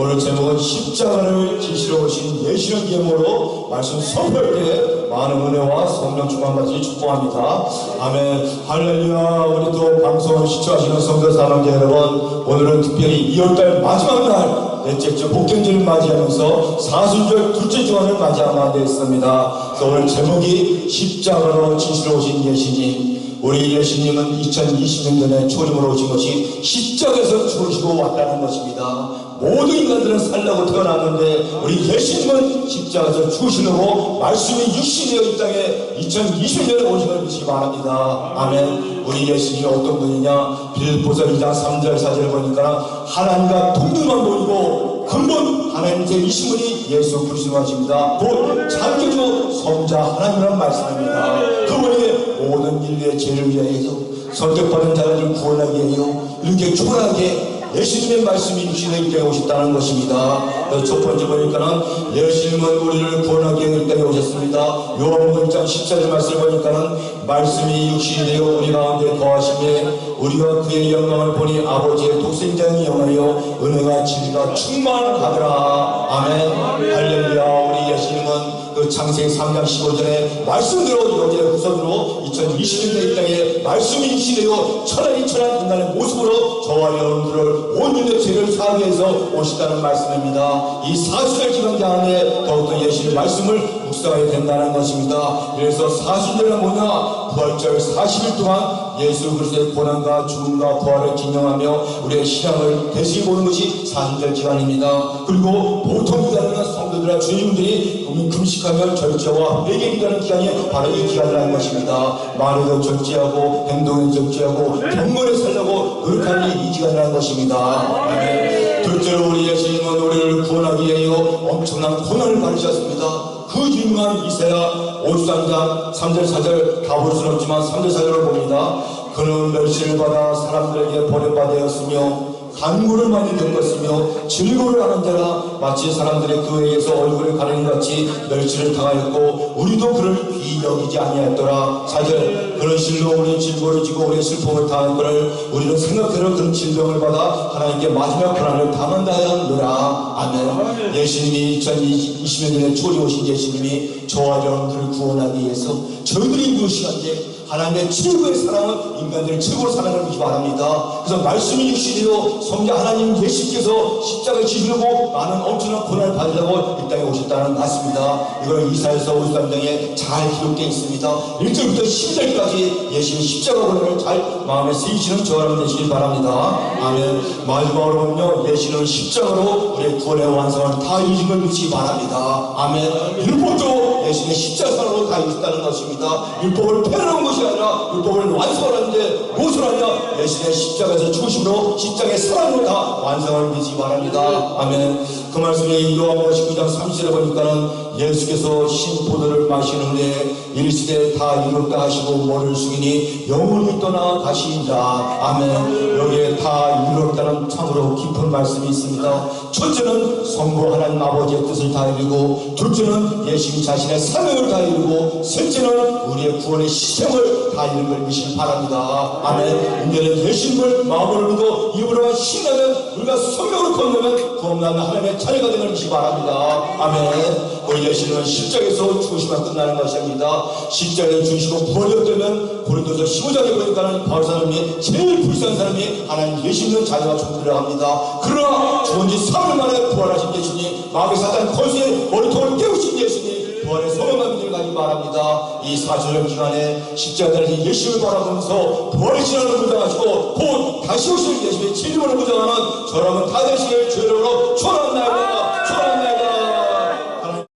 오늘 제목은 십자가를 지시러 오신 예시는 예모로 말씀 선포할 때 많은 은혜와 성령 충만받으시 축복합니다. 아멘. 할렐루야. 우리 또 방송을 시청하시는 성도 사랑자 여러분, 오늘은 특별히 2월달 마지막 날 넷째 주 복경절을 맞이하면서 사순절 둘째 주간을 맞이하게 되었습니다. 그래서 오늘 제목이 십자가로 지시러 오신 예수님. 우리 예수님은 2020년 전에 초림으로 오신 것이 십자가에서 죽으시고 왔다는 것입니다. 모든 인간들은 살라고 태어났는데 우리 예수님은 십자가에서 죽으시려고 말씀이 육신되어 이 땅에 2020년에 오신 걸 믿으시기 바랍니다. 아멘. 우리 예수님이 어떤 분이냐? 빌보서 2장 3절 4절을 보니까 하나님과 동등만 보이고 근본 하나님 제20 분이 예수 그리스도 하십니다. 곧 창조주 성자 하나님이란 말씀입니다. 그분이 모든 인류의 죄를 위하여서 선택받은 자를 구원하기 위하여 이렇게 초라하게 예수님의 말씀이 있게 오셨다는 것입니다. 그래서 첫 번째 보니까는 예수님은 우리를 구원하기 위해 이 땅에 오셨습니다. 요한복음 1장 14절 말씀을 보니까는 말씀이 육신이 되어 우리 가운데 거하시에 우리가 그의 영광을 보니 아버지의 독생자의 영하여 은혜가 진리가 충만하더라. 아멘. 할렐루야. 우리 예수님은 그 창세기 3장 15절에 말씀대로 이루어지는 후손으로 2020년대 이 땅에 말씀이 육신되어 천하이 천한 인간의 모습으로 저와 여러분들을 온 인류의 죄를 사하기 위해서 오시다는 말씀입니다. 이 사순절 기간 안에 더욱더 예수의 말씀을 묵상하게 된다는 것입니다. 그래서 사순절은 뭐냐? 부활절 40일 동안 예수 그리스도의 고난과 죽음과 부활을 기념하며 우리의 신앙을 대신 보는 것이 사순절 기간입니다. 그리고 보통 기간은 성도들과 주님들이 금식하며 절제와 회개 기간의 기간이 바로 이 기간이라는 것입니다. 말에도 절제하고 행동에 절제하고 경건에 살려고 노력하는 이 기간이라는 것입니다. 둘째로 우리 예수님은 우리를 구원하기 위하여 엄청난 고난을 받으셨습니다. 그 유명한 이사야 53장 3절 4절 다 볼 수는 없지만 3절 4절을 봅니다. 그는 멸시를 받아 사람들에게 버림받았으며 간구를 많이 겪었으며 질고를 하는 자라 마치 사람들의 그에게서 얼굴을 가리는 같이 멸시를 당하였고 우리도 그를 귀히 여기지 아니하였더라. 사절 그런 실로 우리 질고를 지고 우리의 슬픔을 당한 그를 우리는 생각대로 그런 질병을 받아 하나님께 마지막 고난을 당한다 하였노라. 아멘. 예수님이 2020년 전에 초리 오신 예수님이 저와 여러분들을 구원하기 위해서 저희들이 무엇이간데 하나님의 최고의 사랑은 인간들의 최고의 사랑을 믿기 바랍니다. 그래서 말씀이 육신이요 성자 하나님 예수께서 십자가에 지시려고 많은 엄청난 고난을 받으려고 이 땅에 오셨다는 것 같습니다. 이걸 이사에서 53장에 잘 기록되어 있습니다. 1절부터 10절까지 예수의 십자가 고난을 잘 마음에 저와 여러분 되시길 바랍니다. 아멘. 마지막으로 보면요. 예수는 십자가로 우리의 구원의 완성을 다 이루신 걸 믿기 바랍니다. 아멘. 율법도 예수의 십자가로 다 이루셨다는 것입니다. 율법을 폐하는 것이 아니라 율법을 완성하는데 무엇을 하냐? 예수의 십자가에서 죽으심으로 십자가의 사랑으로 다 완성을 믿기 바랍니다. 아멘. 그 말씀에 요한복음 19장 30절에 보니까는 예수께서 신포도를 마시는데 일시대 다 이뤘다 하시고 머리를 숙이니 영혼이 떠나 가시니라. 아멘. 여기에 다 이뤘다는 참으로 깊은 말씀이 있습니다. 첫째는 성부 하나님 아버지의 뜻을 다 이루고 둘째는 예수님 자신 의 사명을 다 이루고 셋째는 우리의 구원의 시스템을 다 이룬 걸 믿으시기 바랍니다. 아멘. 이제는 예수님을 마음으로 믿고 입으로 신하면 우리가 성령으로 건너면 구원받는 하나님의 자녀가 되는 것이 바랍니다. 아멘. 우리 예수님은 십자가에서 죽으시면 끝나는 것입니다. 십자가에 죽으시고 부활되면 고린도서 15장에 보니까는 바울 사람이 제일 불쌍한 사람이 하나님 예수님은 자녀가 존재를 합니다. 그러나 죽은 지 3일 만에 부활하신 예수님, 마귀 사탄 권세의 머리통 이 사주년 기간에 십자가에서 예수를 바라보면서 신앙을 무장하시고 곧 다시 오실 예수의 진림을 무장하는 저라면 다 되시길